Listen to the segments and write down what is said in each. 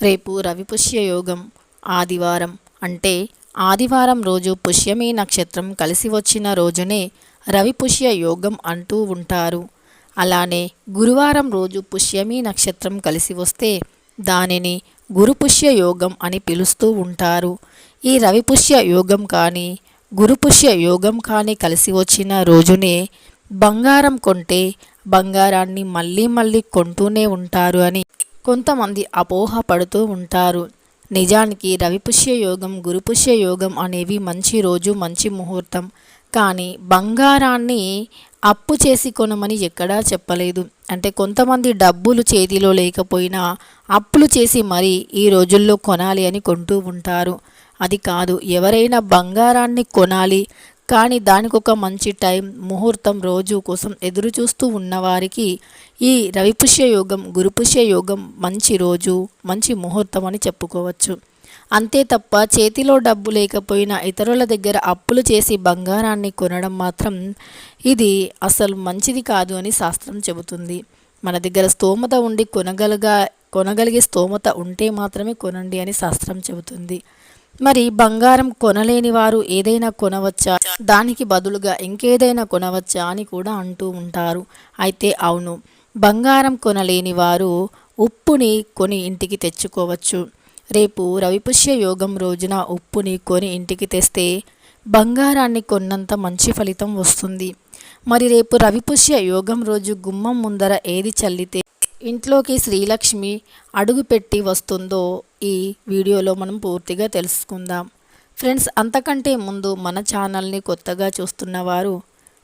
రేపు రవిపుష్య యోగం ఆదివారం. అంటే ఆదివారం రోజు పుష్యమి నక్షత్రం కలిసి వచ్చిన రోజునే రవిపుష్య యోగం అంటూ ఉంటారు. అలానే గురువారం రోజు పుష్యమి నక్షత్రం కలిసి వస్తే దానిని గురుపుష్య యోగం అని పిలుస్తూ ఉంటారు. ఈ రవిపుష్య యోగం కానీ గురుపుష్య యోగం కానీ కలిసి వచ్చిన రోజునే బంగారం కొంటే బంగారాన్ని మళ్ళీ మళ్ళీ కొంటూనే ఉంటారు అని కొంతమంది అపోహ పడుతూ ఉంటారు. నిజానికి రవిపుష్య యోగం గురుపుష్య యోగం అనేవి మంచి రోజు మంచి ముహూర్తం. కానీ బంగారాన్ని అప్పు చేసి కొనమని ఎక్కడా చెప్పలేదు. అంటే కొంతమంది డబ్బులు చేతిలో లేకపోయినా అప్పులు చేసి మరీ ఈ రోజుల్లో కొనాలి అని కొంటూ ఉంటారు. అది కాదు ఎవరైనా బంగారాన్ని కొనాలి కానీ దానికొక మంచి టైం ముహూర్తం రోజు కోసం ఎదురు చూస్తూ ఉన్నవారికి ఈ రవిపుష్య యోగం గురుపుష్య యోగం మంచి రోజు మంచి ముహూర్తం అని చెప్పుకోవచ్చు. అంతే తప్ప చేతిలో డబ్బు లేకపోయినా ఇతరుల దగ్గర అప్పులు చేసి బంగారాన్ని కొనడం మాత్రం ఇది అసలు మంచిది కాదు అని శాస్త్రం చెబుతుంది. మన దగ్గర స్తోమత ఉండి కొనగలగా కొనగలిగే స్తోమత ఉంటే మాత్రమే కొనండి అని శాస్త్రం చెబుతుంది. మరి బంగారం కొనలేని వారు ఏదైనా కొనవచ్చా? దానికి బదులుగా ఇంకేదైనా కొనవచ్చా అని కూడా అంటూ ఉంటారు. అయితే అవును బంగారం కొనలేని వారు ఉప్పుని కొని ఇంటికి తెచ్చుకోవచ్చు. రేపు రవిపుష్య యోగం రోజున ఉప్పుని కొని ఇంటికి తెస్తే బంగారాన్ని కొన్నంత మంచి ఫలితం వస్తుంది. మరి రేపు రవిపుష్య యోగం రోజు గుమ్మం ముందర ఏది చల్లితే ఇంట్లోకి శ్రీలక్ష్మి అడుగుపెట్టి వస్తుందో ఈ వీడియోలో మనం పూర్తిగా తెలుసుకుందాం. ఫ్రెండ్స్ అంతకంటే ముందు మన ఛానల్ని కొత్తగా చూస్తున్నవారు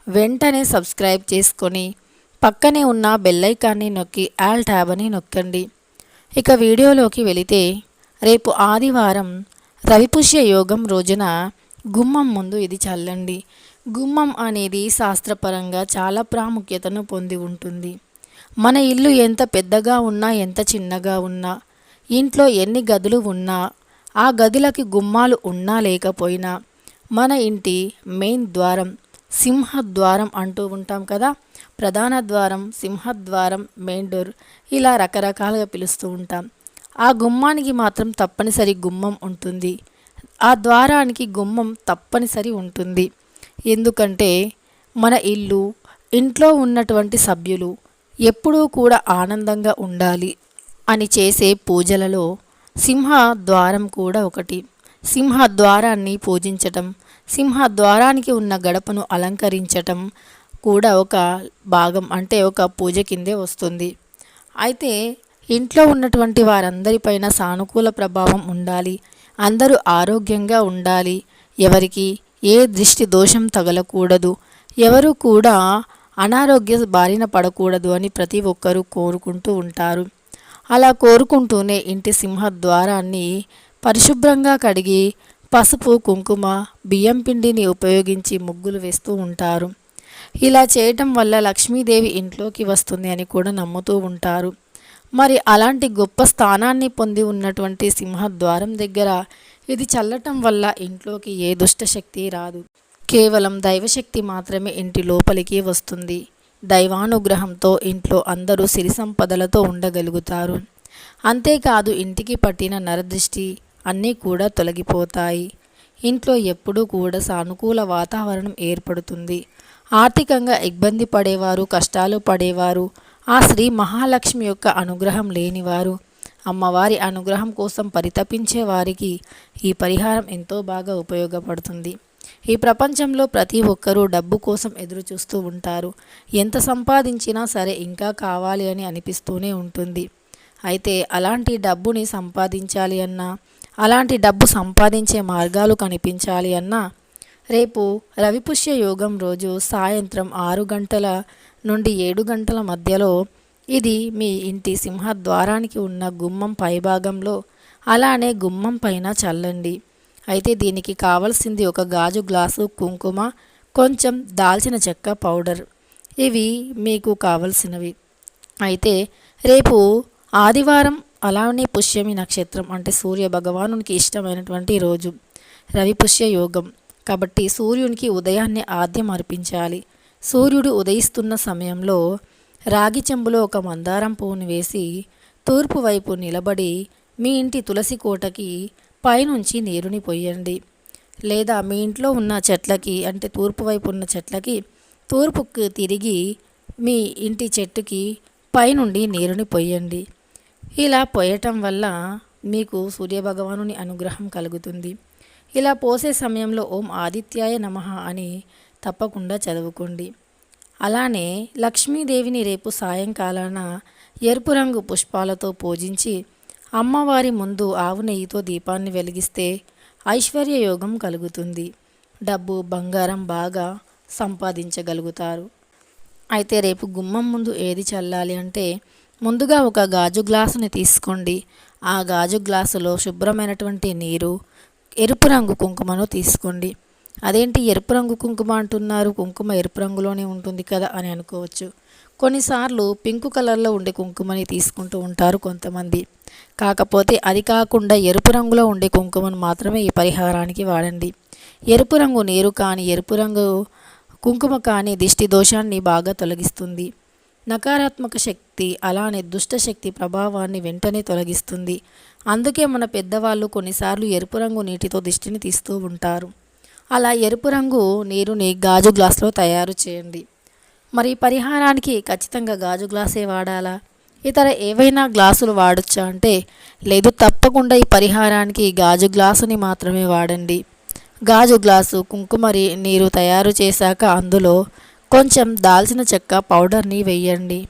వెంటనే సబ్స్క్రైబ్ చేసుకొని పక్కనే ఉన్న బెల్లైకాన్ని నొక్కి ఆల్ ట్యాబ్ అని నొక్కండి. ఇక వీడియోలోకి వెళితే రేపు ఆదివారం రవిపుష్య యోగం రోజున గుమ్మం ముందు ఇది చల్లండి. గుమ్మం అనేది శాస్త్రపరంగా చాలా ప్రాముఖ్యతను పొంది ఉంటుంది. మన ఇల్లు ఎంత పెద్దగా ఉన్నా ఎంత చిన్నగా ఉన్నా ఇంట్లో ఎన్ని గదులు ఉన్నా ఆ గదిలకి గుమ్మాలు ఉన్నా లేకపోయినా మన ఇంటి మెయిన్ ద్వారం సింహద్వారం అంటూ ఉంటాం కదా. ప్రధాన ద్వారం సింహద్వారం మెయిన్ డోర్ ఇలా రకరకాలుగా పిలుస్తూ ఉంటాం. ఆ గుమ్మానికి మాత్రం తప్పనిసరి గుమ్మం ఉంటుంది. ఆ ద్వారానికి గుమ్మం తప్పనిసరి ఉంటుంది. ఎందుకంటే మన ఇల్లు ఇంట్లో ఉన్నటువంటి సభ్యులు ఎప్పుడూ కూడా ఆనందంగా ఉండాలి అని చేసే పూజలలో సింహ ద్వారం కూడా ఒకటి. సింహ ద్వారాన్ని పూజించటం సింహ ద్వారానికి ఉన్న గడపను అలంకరించటం కూడా ఒక భాగం అంటే ఒక పూజ కిందే వస్తుంది. అయితే ఇంట్లో ఉన్నటువంటి వారందరిపైన సానుకూల ప్రభావం ఉండాలి. అందరూ ఆరోగ్యంగా ఉండాలి. ఎవరికి ఏ దృష్టి దోషం తగలకూడదు. ఎవరు కూడా అనారోగ్య బారిన పడకూడదు అని ప్రతి ఒక్కరూ కోరుకుంటూ ఉంటారు. అలా కోరుకుంటూనే ఇంటి సింహద్వారాన్ని పరిశుభ్రంగా కడిగి పసుపు కుంకుమ బియ్యం పిండిని ఉపయోగించి ముగ్గులు వేస్తూ ఉంటారు. ఇలా చేయటం వల్ల లక్ష్మీదేవి ఇంట్లోకి వస్తుంది అని కూడా నమ్ముతూ ఉంటారు. మరి అలాంటి గొప్ప స్థానాన్ని పొంది ఉన్నటువంటి సింహద్వారం దగ్గర ఇది చల్లటం వల్ల ఇంట్లోకి ఏ దుష్టశక్తి రాదు. కేవలం దైవశక్తి మాత్రమే ఇంటి లోపలికి వస్తుంది. దైవానుగ్రహంతో ఇంట్లో అందరూ సిరి సంపదలతో ఉండగలుగుతారు. అంతేకాదు ఇంటికి పట్టిన నరదృష్టి అన్నీ కూడా తొలగిపోతాయి. ఇంట్లో ఎప్పుడూ కూడా సానుకూల వాతావరణం ఏర్పడుతుంది. ఆర్థికంగా ఇబ్బంది పడేవారు కష్టాలు పడేవారు ఆ శ్రీ మహాలక్ష్మి యొక్క అనుగ్రహం లేనివారు అమ్మవారి అనుగ్రహం కోసం పరితపించే వారికి ఈ పరిహారం ఎంతో బాగా ఉపయోగపడుతుంది. ఈ ప్రపంచంలో ప్రతి ఒక్కరూ డబ్బు కోసం ఎదురు చూస్తూ ఉంటారు. ఎంత సంపాదించినా సరే ఇంకా కావాలి అని అనిపిస్తూనే ఉంటుంది. అయితే అలాంటి డబ్బుని సంపాదించాలి అన్నా అలాంటి డబ్బు సంపాదించే మార్గాలు కనిపించాలి అన్నా రేపు రవిపుష్య యోగం రోజు సాయంత్రం ఆరు గంటల నుండి ఏడు గంటల మధ్యలో ఇది మీ ఇంటి సింహద్వారానికి ఉన్న గుమ్మం పైభాగంలో అలానే గుమ్మం పైన చల్లండి. అయితే దీనికి కావలసింది ఒక గాజు గ్లాసు కుంకుమ కొంచెం దాల్చిన చెక్క పౌడర్. ఇవి మీకు కావలసినవి. అయితే రేపు ఆదివారం అలానే పుష్యమి నక్షత్రం అంటే సూర్య భగవానునికి ఇష్టమైనటువంటి రోజు రవి పుష్య యోగం. కాబట్టి సూర్యునికి ఉదయాన్నే ఆద్యం అర్పించాలి. సూర్యుడు ఉదయిస్తున్న సమయంలో రాగి చెంబులో ఒక మందారం పువ్వును వేసి తూర్పు వైపు నిలబడి మీ ఇంటి తులసి కోటకి పైనుంచి నీరుని పొయ్యండి. లేదా మీ ఇంట్లో ఉన్న చెట్లకి అంటే తూర్పు వైపు ఉన్న చెట్లకి తూర్పుకు తిరిగి మీ ఇంటి చెట్టుకి పైనుండి నీరుని పొయ్యండి. ఇలా పోయటం వల్ల మీకు సూర్యభగవానుని అనుగ్రహం కలుగుతుంది. ఇలా పోసే సమయంలో ఓం ఆదిత్యాయ నమః అని తప్పకుండా చదువుకోండి. అలానే లక్ష్మీదేవిని రేపు సాయంకాలాన ఎరుపు రంగు పుష్పాలతో పూజించి అమ్మవారి ముందు ఆవు నెయ్యితో దీపాన్ని వెలిగిస్తే ఐశ్వర్య యోగం కలుగుతుంది. డబ్బు బంగారం బాగా సంపాదించగలుగుతారు. అయితే రేపు గుమ్మం ముందు ఏది చల్లాలి అంటే ముందుగా ఒక గాజు గ్లాసుని తీసుకోండి. ఆ గాజు గ్లాసులో శుభ్రమైనటువంటి నీరు ఎరుపు రంగు కుంకుమను తీసుకోండి. అదేంటి ఎరుపు రంగు కుంకుమ అంటున్నారు? కుంకుమ ఎరుపు రంగులోనే ఉంటుంది కదా అని అనుకోవచ్చు. కొన్నిసార్లు పింక్ కలర్లో ఉండే కుంకుమని తీసుకుంటూ ఉంటారు కొంతమంది. కాకపోతే అది కాకుండా ఎరుపు రంగులో ఉండే కుంకుమను మాత్రమే ఈ పరిహారానికి వాడండి. ఎరుపు రంగు నీరు కానీ ఎరుపు రంగు కుంకుమ కానీ దిష్టి దోషాన్ని బాగా తొలగిస్తుంది. నకారాత్మక శక్తి అలానే దుష్ట శక్తి ప్రభావాన్ని వెంటనే తొలగిస్తుంది. అందుకే మన పెద్దవాళ్ళు కొన్నిసార్లు ఎరుపు రంగు నీటితో దిష్టిని తీస్తూ ఉంటారు. అలా ఎరుపు రంగు నీరుని గాజు గ్లాస్లో తయారు చేయండి. మరి పరిహారానికి ఖచ్చితంగా గాజు గ్లాసే వాడాలా? ఇతర ఏవైనా గ్లాసులు వాడొచ్చా అంటే లేదు తప్పకుండా ఈ పరిహారానికి గాజు గ్లాసుని మాత్రమే వాడండి. గాజు గ్లాసు కుంకుమరి నీరు తయారు చేశాక అందులో కొంచెం దాల్చిన చెక్క పౌడర్ని వేయండి.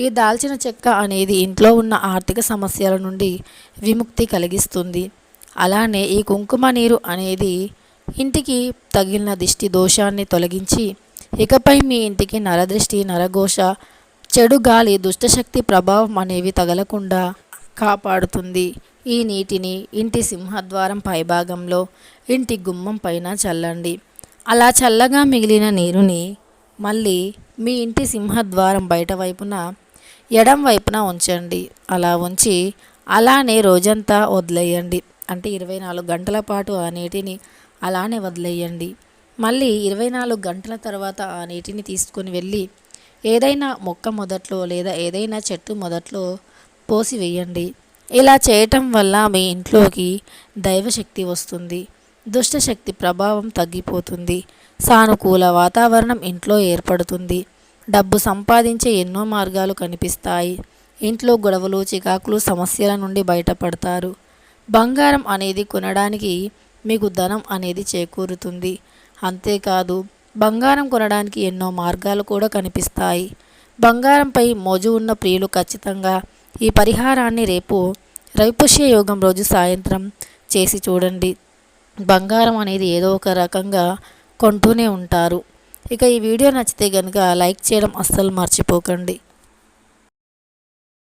ఈ దాల్చిన చెక్క అనేది ఇంట్లో ఉన్న ఆర్థిక సమస్యల నుండి విముక్తి కలిగిస్తుంది. అలానే ఈ కుంకుమ నీరు అనేది ఇంటికి తగిలిన దిష్టి దోషాన్ని తొలగించి ఇకపై మీ ఇంటికి నరదృష్టి నరఘోష చెడు గాలి దుష్టశక్తి ప్రభావం అనేవి తగలకుండా కాపాడుతుంది. ఈ నీటిని ఇంటి సింహద్వారం పైభాగంలో ఇంటి గుమ్మం పైన చల్లండి. అలా చల్లగా మిగిలిన నీరుని మళ్ళీ మీ ఇంటి సింహద్వారం బయట వైపున ఎడం వైపున ఉంచండి. అలా ఉంచి అలానే రోజంతా వదిలేయండి. అంటే ఇరవై నాలుగు గంటల పాటు ఆ నీటిని అలానే వదిలేయండి. మళ్ళీ ఇరవై నాలుగు గంటల తర్వాత ఆ నీటిని తీసుకొని వెళ్ళి ఏదైనా మొక్క మొదట్లో లేదా ఏదైనా చెట్టు మొదట్లో పోసి వేయండి. ఇలా చేయటం వల్ల మీ ఇంట్లోకి దైవశక్తి వస్తుంది. దుష్టశక్తి ప్రభావం తగ్గిపోతుంది. సానుకూల వాతావరణం ఇంట్లో ఏర్పడుతుంది. డబ్బు సంపాదించే ఎన్నో మార్గాలు కనిపిస్తాయి. ఇంట్లో గొడవలు చికాకులు సమస్యల నుండి బయటపడతారు. బంగారం అనేది కొనడానికి మీకు ధనం అనేది చేకూరుతుంది. అంతేకాదు బంగారం కొనడానికి ఎన్నో మార్గాలు కూడా కనిపిస్తాయి. బంగారంపై మోజు ఉన్న ప్రియులు ఖచ్చితంగా ఈ పరిహారాన్ని రేపు రైపుష్య యోగం రోజు సాయంత్రం చేసి చూడండి. బంగారం అనేది ఏదో ఒక రకంగా కొంటూనే ఉంటారు. ఇక ఈ వీడియో నచ్చితే కనుక లైక్ చేయడం అస్సలు మర్చిపోకండి.